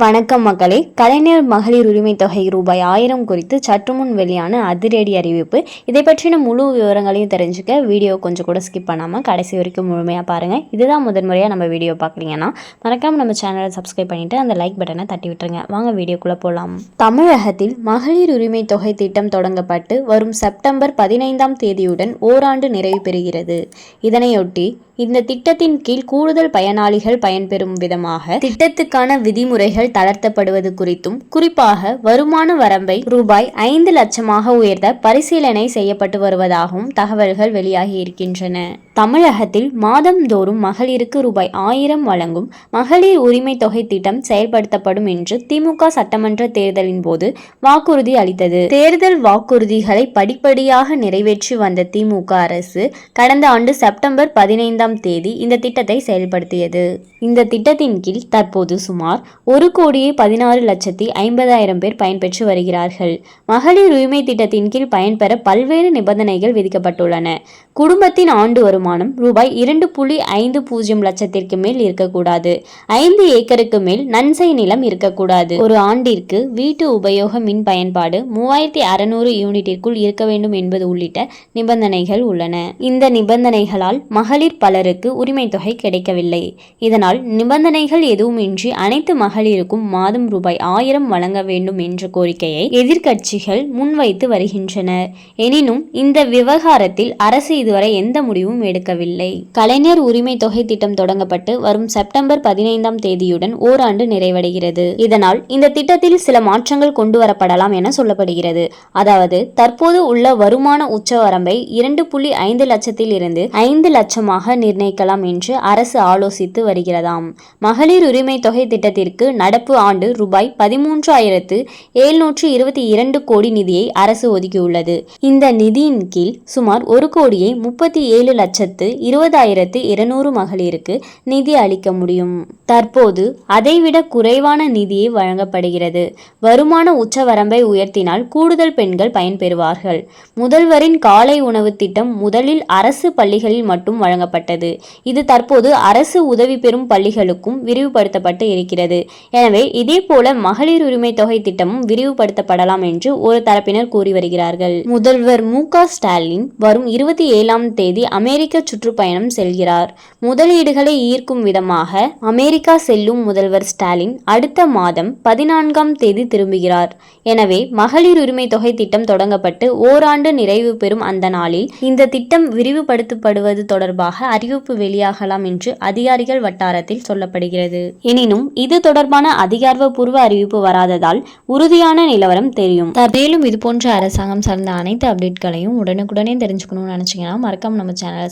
வணக்கம் மக்களே. கலைஞர் மகளிர் உரிமை தொகை ரூபாய் ஆயிரம் குறித்து சற்று முன் வெளியான அதிரடி அறிவிப்பு. இதை பற்றின முழு விவரங்களையும் தெரிஞ்சுக்க வீடியோ கொஞ்சம் கூட ஸ்கிப் பண்ணாமல் கடைசி வரைக்கும் முழுமையாக பாருங்கள் இதுதான் முதன்முறையாக நம்ம வீடியோ பார்க்குறீங்கன்னா மறக்காமல் நம்ம சேனலை சப்ஸ்கிரைப் பண்ணிவிட்டு அந்த லைக் பட்டனை தட்டி விட்டுருங்க. வாங்க வீடியோக்குள்ளே போகலாம் தமிழகத்தில் மகளிர் உரிமை தொகை திட்டம் தொடங்கப்பட்டு வரும் செப்டம்பர் பதினைந்தாம் தேதியுடன் ஓராண்டு நிறைவு பெறுகிறது. இதனையொட்டி இந்த திட்டத்தின் கீழ் கூடுதல் பயனாளிகள் பயன்பெறும் விதமாக திட்டத்துக்கான விதிமுறைகள் தளர்த்தப்படுவது குறித்தும் குறிப்பாக வருமான வரம்பை ரூபாய் ஐந்து லட்சமாக உயர்த்த பரிசீலனை செய்யப்பட்டு வருவதாகவும் தகவல்கள் வெளியாகி இருக்கின்றன. தமிழகத்தில் மாதந்தோறும் மகளிருக்கு ரூபாய் ஆயிரம் வழங்கும் மகளிர் உரிமை தொகை திட்டம் செயல்படுத்தப்படும் என்று திமுக சட்டமன்ற தேர்தலின் போது வாக்குறுதி அளித்தது. தேர்தல் வாக்குறுதிகளை படிப்படியாக நிறைவேற்றி வந்த திமுக அரசு கடந்த ஆண்டு செப்டம்பர் பதினைந்தாம் தேதி இந்த திட்டத்தை செயல்படுத்தியது. இந்த திட்டத்தின் கீழ் தற்போது சுமார் ஒரு கோடியே பதினாறு லட்சத்தி ஐம்பதாயிரம் பேர் பயன்பெற்று வருகிறார்கள். மகளிர் உரிமை திட்டத்தின் கீழ் பயன்பெற பல்வேறு நிபந்தனைகள் விதிக்கப்பட்டுள்ளன. குடும்பத்தின் ஆண்டு வரும் வருமானம் ரூபாய் இரண்டு புள்ளி ஐந்து பூஜ்ஜியம் லட்சத்திற்கு மேல் இருக்கக்கூடாது. ஐந்து ஏக்கருக்கு மேல் நன்சை நிலம் இருக்கக்கூடாது. ஒரு ஆண்டிற்கு வீட்டு உபயோக மின் பயன்பாடு மூவாயிரத்தி அறுநூறு யூனிட்டிற்குள் இருக்க வேண்டும் என்பது உள்ளிட்ட நிபந்தனைகள் உள்ளன. இந்த நிபந்தனைகளால் மகளிர் பலருக்கு உரிமை தொகை கிடைக்கவில்லை. இதனால் நிபந்தனைகள் எதுவுமின்றி அனைத்து மகளிருக்கும் மாதம் ரூபாய் ஆயிரம் வழங்க வேண்டும் என்ற கோரிக்கையை எதிர்க்கட்சிகள் முன்வைத்து வருகின்றனர். எனினும் இந்த விவகாரத்தில் அரசு இதுவரை எந்த முடிவும் எடுக்கவில்லை. கலைஞர் உரிமை தொகை திட்டம் தொடங்கப்பட்டு வரும் செப்டம்பர் பதினைந்தாம் தேதியுடன் ஓராண்டு நிறைவடைகிறது. இதனால் இந்த திட்டத்தில் சில மாற்றங்கள் கொண்டு வரப்படலாம் என சொல்லப்படுகிறது. அதாவது தற்போது உள்ள வருமான உச்சவரம்பை இரண்டு புள்ளி ஐந்து லட்சத்தில் இருந்து ஐந்து லட்சமாக நிர்ணயிக்கலாம் என்று அரசு ஆலோசித்து வருகிறதாம். மகளிர் உரிமை தொகை திட்டத்திற்கு நடப்பு ஆண்டு ரூபாய் பதிமூன்று ஆயிரத்து எழுநூற்று இருபத்தி இரண்டு கோடி நிதியை அரசு ஒதுக்கியுள்ளது. இந்த நிதியின் கீழ் சுமார் ஒரு கோடியே முப்பத்தி ஏழு லட்சம் லட்சத்து இருபதாயிரத்து இருநூறு மகளிருக்கு நிதி அளிக்க முடியும். தற்போது அதைவிட குறைவான நிதியை வழங்கப்படுகிறது. வருமான உச்சவரம்பை உயர்த்தினால் கூடுதல் பெண்கள் பயன்பெறுவார்கள். முதல்வரின் காலை உணவு திட்டம் முதலில் அரசு பள்ளிகளில் மட்டும் வழங்கப்பட்டது. இது தற்போது அரசு உதவி பெறும் பள்ளிகளுக்கும் விரிவுபடுத்தப்பட்டு இருக்கிறது. எனவே இதேபோல மகளிர் உரிமை தொகை திட்டமும் விரிவுபடுத்தப்படலாம் என்று ஒரு தரப்பினர் கூறி வருகிறார்கள். முதல்வர் மு க ஸ்டாலின் வரும் இருபத்தி ஏழாம் தேதி அமெரிக்க சுற்றுப்பயணம் செல்கிறார். முதலீடுகளை ஈர்க்கும் விதமாக அமெரிக்கா செல்லும் முதல்வர் ஸ்டாலின் அடுத்த மாதம் பதினான்காம் தேதி திரும்புகிறார். எனவே மகளிர் உரிமை தொகை திட்டம் தொடங்கப்பட்டு ஓராண்டு நிறைவு பெறும் அந்த நாளில் இந்த திட்டம் விரிவுபடுத்தப்படுவது தொடர்பாக அறிவிப்பு வெளியாகலாம் என்று அதிகாரிகள் வட்டாரத்தில் சொல்லப்படுகிறது. எனினும் இது தொடர்பான அதிகாரப்பூர்வ அறிவிப்பு வராததால் உறுதியான நிலவரம் தெரியும். மேலும் இது போன்ற அரசாங்கம் சார்ந்த அனைத்து அப்டேட்களையும் உடனுக்குடனே தெரிஞ்சுக்கணும்னு நினச்சிங்கன்னா மறக்காம நம்ம சேனலை